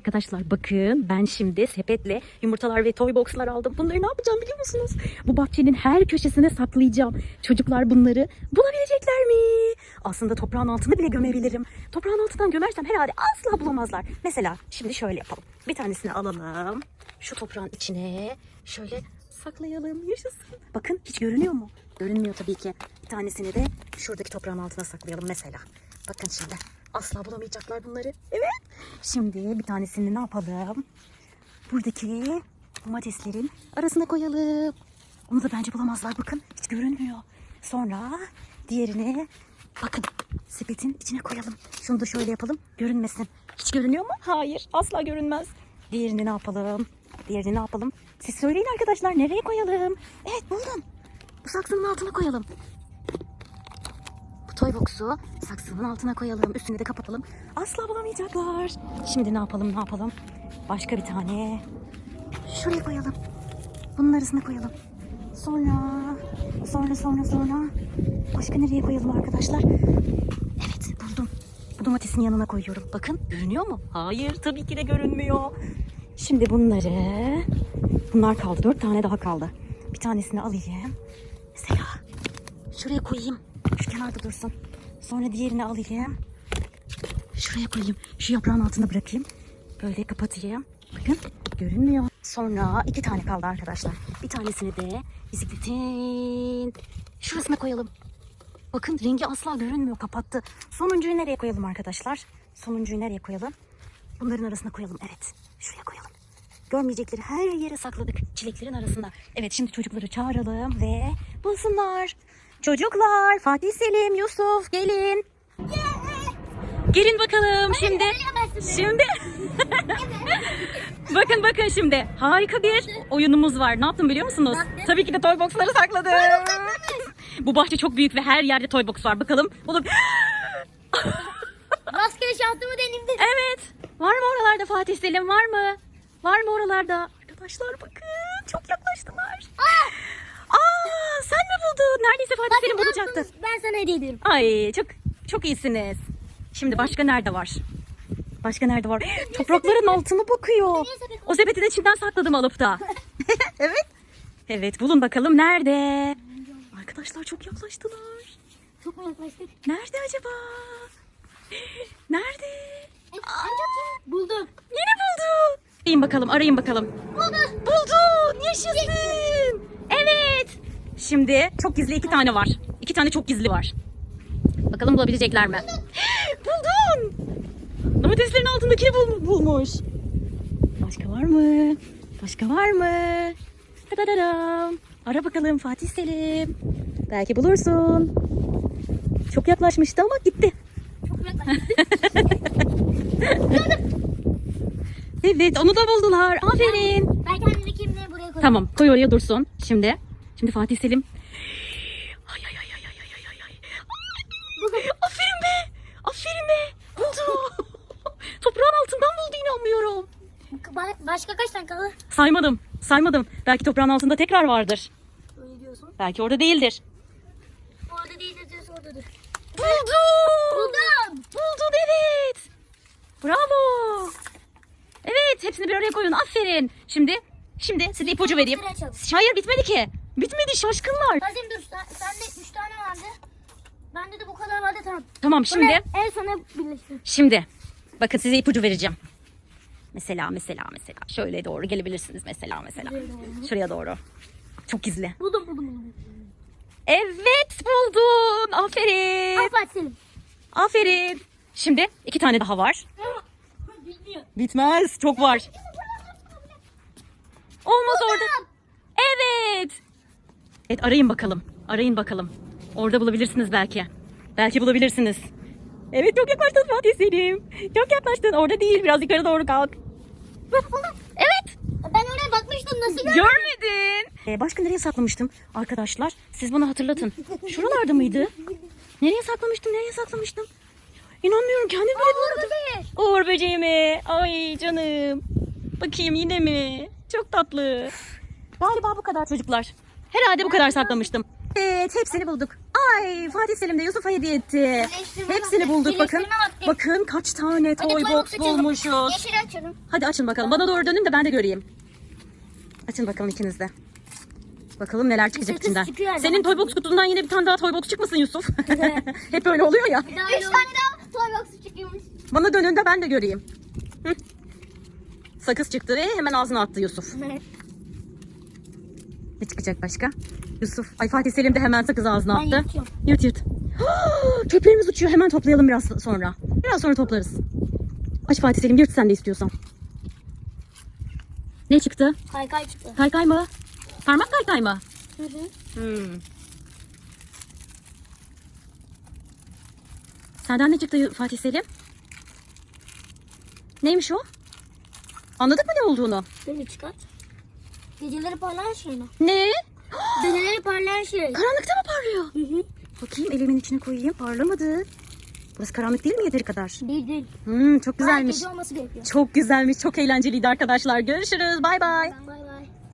Arkadaşlar bakın ben şimdi sepetle yumurtalar ve toy boxlar aldım. Bunları ne yapacağım biliyor musunuz? Bu bahçenin her köşesine saklayacağım. Çocuklar bunları bulabilecekler mi? Aslında toprağın altını bile gömebilirim. Toprağın altından gömersem herhalde asla bulamazlar. Mesela şimdi şöyle yapalım. Bir tanesini alalım. Şu toprağın içine şöyle saklayalım. Yaşasın. Bakın hiç görünüyor mu? Görünmüyor tabii ki. Bir tanesini de şuradaki toprağın altına saklayalım mesela. Bakın şimdi. Asla bulamayacaklar bunları. Evet. Şimdi bir tanesini ne yapalım? Buradaki domateslerin arasına koyalım. Onu da bence bulamazlar. Bakın hiç görünmüyor. Sonra diğerini bakın sepetin içine koyalım. Şunu da şöyle yapalım. Görünmesin. Hiç görünüyor mu? Hayır. Asla görünmez. Diğerini ne yapalım? Diğerini ne yapalım? Siz söyleyin arkadaşlar. Nereye koyalım? Evet buldum. Bu saksının altına koyalım. Box'u saksının altına koyalım. Üstünü de kapatalım. Asla bulamayacaklar. Şimdi ne yapalım ne yapalım? Başka bir tane. Şuraya koyalım. Bunun arasına koyalım. Sonra, sonra, sonra, sonra. Başka nereye koyalım arkadaşlar? Evet buldum. Bu domatesin yanına koyuyorum. Bakın görünüyor mu? Hayır tabii ki de görünmüyor. Şimdi bunları... Bunlar kaldı. Dört tane daha kaldı. Bir tanesini alayım. Mesela şuraya koyayım. Şu kenarda dursun. Sonra diğerini alayım. Şuraya koyayım. Şu yaprağın altına bırakayım. Böyle kapatayım. Bakın görünmüyor. Sonra iki tane kaldı arkadaşlar. Bir tanesini de bisikletin şurasına koyalım. Bakın rengi asla görünmüyor. Kapattı. Sonuncuyu nereye koyalım arkadaşlar? Sonuncuyu nereye koyalım? Bunların arasına koyalım. Evet. Şuraya koyalım. Görmeyecekleri her yere sakladık. Çileklerin arasında. Evet şimdi çocukları çağıralım ve bulsunlar. Çocuklar Fatih Selim, Yusuf gelin. Gelin bakalım şimdi. Şimdi. bakın bakın şimdi. Harika bir oyunumuz var. Ne yaptım biliyor musunuz? Tabii ki de toy box'ları sakladım. Bu bahçe çok büyük ve her yerde toy box var. Bakalım. Bulup... Rastgele şansımı deneyim dedim. Evet. Var mı oralarda Fatih Selim? Var mı? Var mı oralarda? Arkadaşlar bakın. Çok yaklaştılar. Aa, buldun? Neredeyse Fatih Selim bulacaktı. Ben sana hediye ediyorum. Ay çok çok iyisiniz. Şimdi başka nerede var? Başka nerede var? Toprakların altına bakıyor. O sepeti de içinden sakladım alıp da. evet. Evet bulun bakalım nerede? Arkadaşlar çok yaklaştılar. Çok mu yaklaştık? Nerede acaba? Nerede? Buldum. Yine buldu. Arayın bakalım, arayın bakalım. Buldum. Buldun, yaşasın. Evet. Şimdi çok gizli iki tane var. İki tane çok gizli var. Bakalım bulabilecekler mi? Buldun. Domateslerin altındakini bul- bulmuş. Başka var mı? Başka var mı? Tadadadam. Ara bakalım Fatih Selim. Belki bulursun. Çok yaklaşmıştı ama gitti. Çok yaklaştık. Evet onu da buldular. Aferin. ben kendimi kimliğe buraya koyayım. Tamam koy oraya dursun. Şimdi. Şimdi Fatih Selim. Ay ay ay ay ay ay ay ay. Aferin be. Aferin be. Buldu. Toprağın altından buldu inanmıyorum. Ba- başka kaç tane kaldı? Saymadım. Saymadım. Belki toprağın altında tekrar vardır. Öyle diyorsun. Belki orada değildir. Orada değil de diyorsun oradadır. Buldu. Buldum. Buldun evet. Bravo. Evet hepsini bir araya koyun. Aferin. Şimdi şimdi size ipucu vereyim. Hayır bitmedi ki. Bitmedi şaşkınlar. Hazım dur. Sen, sende 3 tane vardı. Bende de bu kadar vardı tamam. Tamam şimdi. Bunu en sona birleştir. Şimdi bakın size ipucu vereceğim. Mesela mesela mesela şöyle doğru gelebilirsiniz mesela mesela. Şuraya doğru. Çok gizli. Buldum buldum buldum. Evet buldun. Aferin. Afat Selim. Aferin. Şimdi iki tane daha var. Bilmiyor. Bitmez. Çok var. Olmaz orada. Evet. Evet arayın bakalım. Arayın bakalım. Orada bulabilirsiniz belki. Belki bulabilirsiniz. Evet çok yaklaştın Fatih Selim. Çok yaklaştın. Orada değil. Biraz yukarı doğru kalk. Evet. Ben oraya bakmıştım nasıl? Görmedin. Ee, başka nereye saklamıştım arkadaşlar? Siz bana hatırlatın. Şuralarda mıydı? Nereye saklamıştım? Nereye saklamıştım? İnanmıyorum kendim bile bulamadım. Uğur böceği mi? Ay canım. Bakayım yine mi? Çok tatlı. Galiba bu kadar çocuklar. Herhalde bu kadar saklamıştım. Evet hepsini bulduk. Ay Fatih Selim de Yusuf'a hediye etti. Birleştirme Hepsini vakti, bulduk bakın. birleştirme vakti. Bakın kaç tane toy box bulmuşuz. Yeşil açalım. Hadi açın bakalım. Bana doğru dönün de ben de göreyim. Açın bakalım ikiniz de. Bakalım neler çıkacak Sakız içinden. çıkıyor Senin toy box kutusundan yine bir tane daha toy box çıkmasın Yusuf. Hep öyle oluyor ya. Üç tane daha toy box çıkıyormuş. Bana dönün de ben de göreyim. Hı. Sakız çıktı ve hemen ağzına attı Yusuf. Ne çıkacak başka? Yusuf. Ay Fatih Selim de hemen sakız ağzına Ben attı. yırtıyorum. Yırt yırt. Çöplerimiz uçuyor. Hemen toplayalım biraz sonra. Biraz sonra toplarız. Aç Fatih Selim yırt sen de istiyorsan. Ne çıktı? Kaykay çıktı. Kaykay mı? Parmak kaykay mı? Hı hı. Hmm. Senden ne çıktı Fatih Selim? Neymiş o? Anladık mı ne olduğunu? Böyle çıkart. Geceleri parlayan şey mi? Ne? Geceleri parlayan şey. Karanlıkta mı parlıyor? Hı hı. Bakayım elimin içine koyayım. Parlamadı. Burası karanlık değil mi yeteri kadar? Değil değil. Hmm, çok Güzelmiş. güzelmiş. Gece olması gerekiyor. Çok güzelmiş. Çok eğlenceliydi arkadaşlar. Görüşürüz. Bay bay. Bay bay.